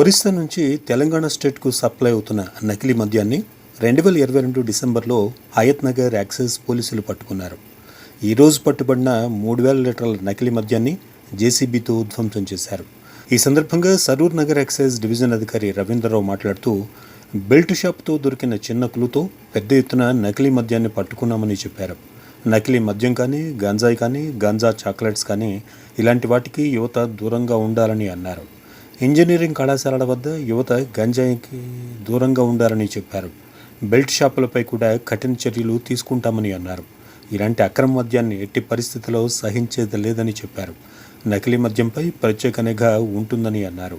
ఒరిస్సా నుంచి తెలంగాణ స్టేట్కు సప్లై అవుతున్న నకిలీ మద్యాన్ని రెండు వేల ఇరవై రెండు డిసెంబర్లో హయత్ నగర్ యాక్సెస్ పోలీసులు పట్టుకున్నారు. ఈరోజు పట్టుబడిన మూడు వేల లీటర్ల నకిలీ మద్యాన్ని జేసీబీతో ధ్వంసం చేశారు. ఈ సందర్భంగా సరూర్ నగర్ ఎక్సైజ్ డివిజన్ అధికారి రవీంద్రరావు మాట్లాడుతూ బెల్ట్ షాప్తో దొరికిన చిన్న క్లూతో పెద్ద ఎత్తున నకిలీ మద్యాన్ని పట్టుకున్నామని చెప్పారు. నకిలీ మద్యం కానీ గంజాయి కానీ గంజా చాక్లెట్స్ కానీ ఇలాంటి వాటికి యువత దూరంగా ఉండాలని అన్నారు. ఇంజనీరింగ్ కళాశాలల వద్ద యువత గంజాయికి దూరంగా ఉండాలని చెప్పారు. బెల్ట్ షాపులపై కూడా కఠిన చర్యలు తీసుకుంటామని అన్నారు. ఇలాంటి అక్రమ మద్యాన్ని ఎట్టి పరిస్థితుల్లో సహించేది లేదని చెప్పారు. నకిలీ మద్యంపై ప్రత్యేక నిఘా ఉంటుందని అన్నారు.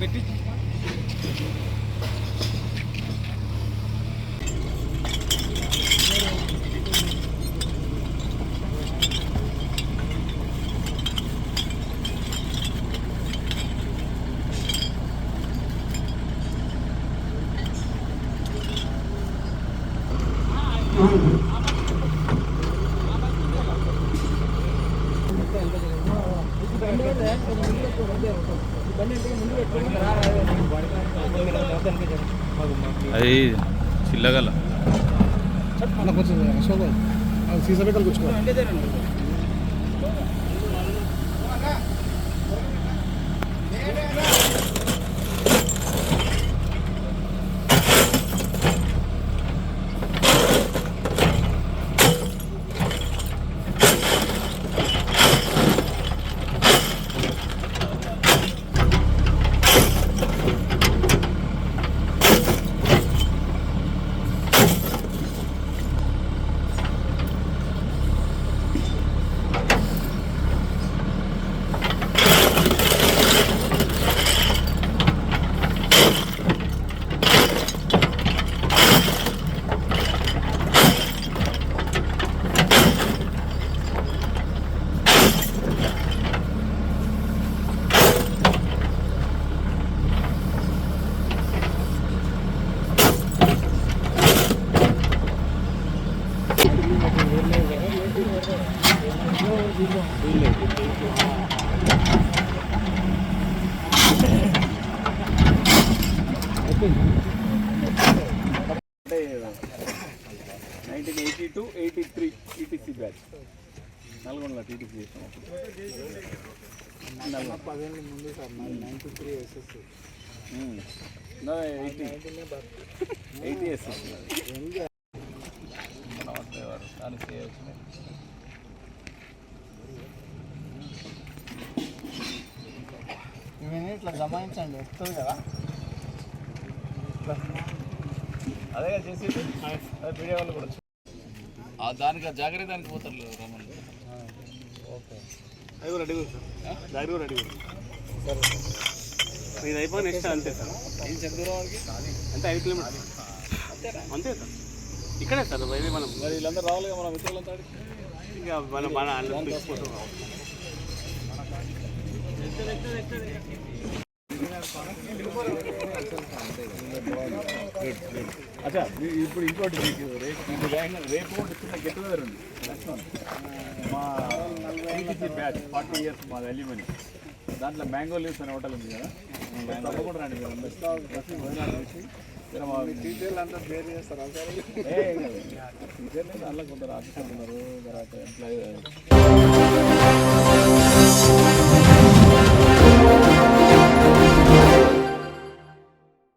बेटी Thank you. అది చిల్లగల. కొంచెం అశోక్ అది సీసా పెట్టాలి కూర్చోవాలి nineteen eighty two eighty three TTC batch నల్గొండలో టీటీసీ చేసాం అప్పుడు పదేళ్ళ ముందు sir ninety three SSC eighty eighty S నమస్తే వారు దానికి చేయొచ్చు ఇవన్నీ ఇట్లా గమనించండి వస్తుంది కదా? అదే చేసేది. అదే మీడియా వాళ్ళు కూడా దానికి జాగ్రత్త దానికి పోతారు రమణ అది కూడా రెడీ సార్. దారి కూడా రెడీ సరే ఇది అయిపోయి నెక్స్ట్ అంతే సార్. ఏం అంటే ఐదు కిలోమీటర్స్. అంతే సార్. ఇక్కడే సార్ ఇది మనం మరి వీళ్ళందరూ రావాలి మన మిత్రులంతా. ఇంకా మనం మన అన్నం తీసుకుంటున్నాం అచ్చా ఇప్పుడు ఇంకోటి మీకు రేపు రేపు కూడా చిన్న గెట్ టుగెదర్ ఉంది. మా టీటీసీ బ్యాచ్ ఫార్టీ ఇయర్స్ మా అల్యూమని దాంట్లో మ్యాంగో లీవ్స్ అనే హోటల్ ఉంది కదా. తప్పకుండా రండి మీరు అందరూ. టీచర్లు అందులో కొందరు ఆఫీసర్లు ఉన్నారు తర్వాత ఎంప్లాయీ